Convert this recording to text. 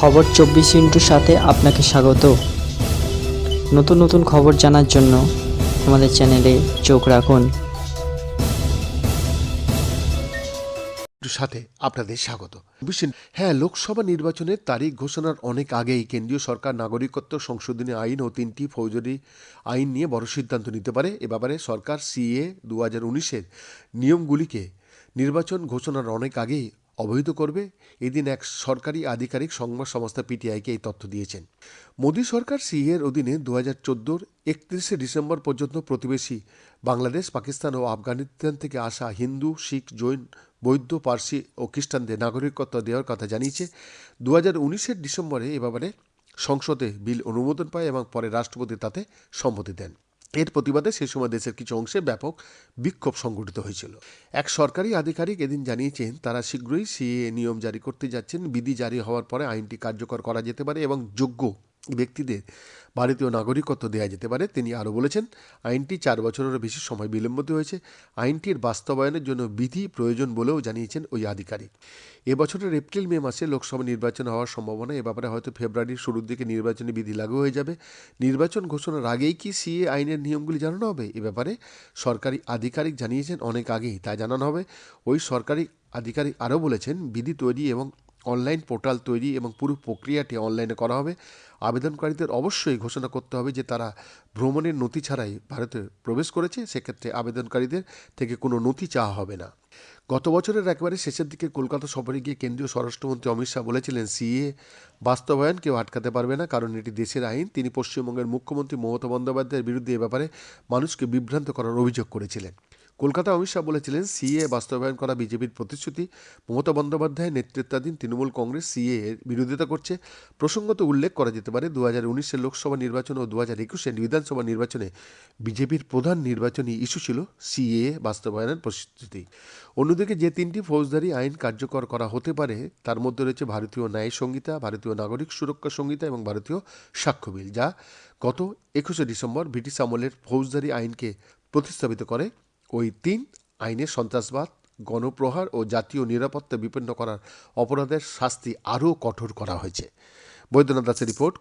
খবর চব্বিশ ইন্টুর সাথে আপনাকে স্বাগত। নতুন নতুন খবর জানার জন্য আমাদের চ্যানেলে চোখ রাখুন। সাথে আপনাদের স্বাগত। হ্যাঁ লোকসভা নির্বাচনের তারিখ ঘোষণার অনেক আগেই কেন্দ্রীয় সরকার নাগরিকত্ব সংশোধনী আইন ও তিনটি ফৌজদারি আইন নিয়ে বড় সিদ্ধান্ত নিতে পারে। এ ব্যাপারে সরকার সিএ দু হাজার উনিশের নিয়মগুলিকে নির্বাচন ঘোষণার অনেক আগেই অবহিত করবে। এদিন এক সরকারি আধিকারিক সংবাদ সংস্থা পিটিআইকে এই তথ্য দিয়েছেন। মোদী সরকার সিএ এর অধীনে দু হাজার চোদ্দোর একত্রিশে ডিসেম্বর পর্যন্ত প্রতিবেশী বাংলাদেশ, পাকিস্তান ও আফগানিস্তান থেকে আসা হিন্দু, শিখ, জৈন, বৌদ্ধ, পার্সি ও খ্রিস্টানদের নাগরিকত্ব দেওয়ার কথা জানিয়েছে। দু হাজার উনিশের ডিসেম্বরে এ ব্যাপারে সংসদে বিল অনুমোদন পায় এবং পরে রাষ্ট্রপতি তাতে সম্মতি দেন। এর প্রতিবাদে সে সময় দেশের কিছু অংশে ব্যাপক বিক্ষোভ সংঘটিত হয়েছিল। এক সরকারি আধিকারিক এদিন জানিয়েছেন, তারা শীঘ্রই সিএ নিয়ম জারি করতে যাচ্ছেন। বিধি জারি হওয়ার পরে আইনটি কার্যকর করা যেতে পারে এবং যোগ্য ব্যক্তিদের ভারতীয় নাগরিকত্ব দেওয়া যেতে পারে। তিনি আরও বলেছেন, আইনটি চার বছরেরও বেশি সময় বিলম্বিত হয়েছে। আইনটির বাস্তবায়নের জন্য বিধি প্রয়োজন বলেও জানিয়েছেন ওই আধিকারিক। এবছরের এপ্রিল, মে মাসে লোকসভা নির্বাচন হওয়ার সম্ভাবনা, এ ব্যাপারে হয়তো ফেব্রুয়ারির শুরুর দিকে নির্বাচনী বিধি লাগু হয়ে যাবে। নির্বাচন ঘোষণার আগেই কি সিএ আইনের নিয়মগুলি জানানো হবে? এ ব্যাপারে সরকারি আধিকারিক জানিয়েছেন, অনেক আগেই তা জানানো হবে। ওই সরকারি আধিকারিক আরও বলেছেন, বিধি তৈরি এবং অনলাইন পোর্টাল তৈরি এবং পুরো প্রক্রিয়াটি অনলাইনে করা হবে। আবেদনকারীদের অবশ্যই ঘোষণা করতে হবে যে তারা ভ্রমণের নথি ছাড়াই ভারতে প্রবেশ করেছে, সেক্ষেত্রে আবেদনকারীদের থেকে কোনো নথি চাওয়া হবে না। গত বছরের একেবারে শেষের দিকে কলকাতা সফরে গিয়ে কেন্দ্রীয় স্বরাষ্ট্রমন্ত্রী অমিত শাহ বলেছিলেন, সিএ বাস্তবায়ন কেউ আটকাতে পারবে না, কারণ এটি দেশের আইন। তিনি পশ্চিমবঙ্গের মুখ্যমন্ত্রী মমতা বন্দ্যোপাধ্যায়ের বিরুদ্ধে এ ব্যাপারে মানুষকে বিভ্রান্ত করার অভিযোগ করেছিলেন। কলকাতা অমিত শাহ বলেছিলেন, সিএ বাস্তবায়ন করা বিজেপির প্রতিশ্রুতি। মমতা বন্দ্যোপাধ্যায়ের নেতৃত্বাধীন তৃণমূল কংগ্রেস সিএ এর বিরোধিতা করছে। প্রসঙ্গত উল্লেখ করা যেতে পারে দু হাজার উনিশের লোকসভা নির্বাচন ও দু হাজার একুশের বিধানসভা নির্বাচনে বিজেপির প্রধান নির্বাচনী ইস্যু ছিল সিএ বাস্তবায়নের প্রতিশ্রুতি অন্যদিকে যে তিনটি ফৌজদারি আইন কার্যকর করা হতে পারে, তার মধ্যে রয়েছে ভারতীয় ন্যায় সংহিতা, ভারতীয় নাগরিক সুরক্ষা সংহিতা এবং ভারতীয় সাক্ষ্য বিল, যা গত একুশে ডিসেম্বর ব্রিটিশ আমলের ফৌজদারি আইনকে প্রতিস্থাপিত করে। ওই তিন আইনে সন্ত্রাসবাদ, গণপ্রহার ও জাতীয় নিরাপত্তা বিপন্ন করার অপরাধের শাস্তি আরও কঠোর করা হয়েছে। বৈদ্যনাথ দাসের রিপোর্ট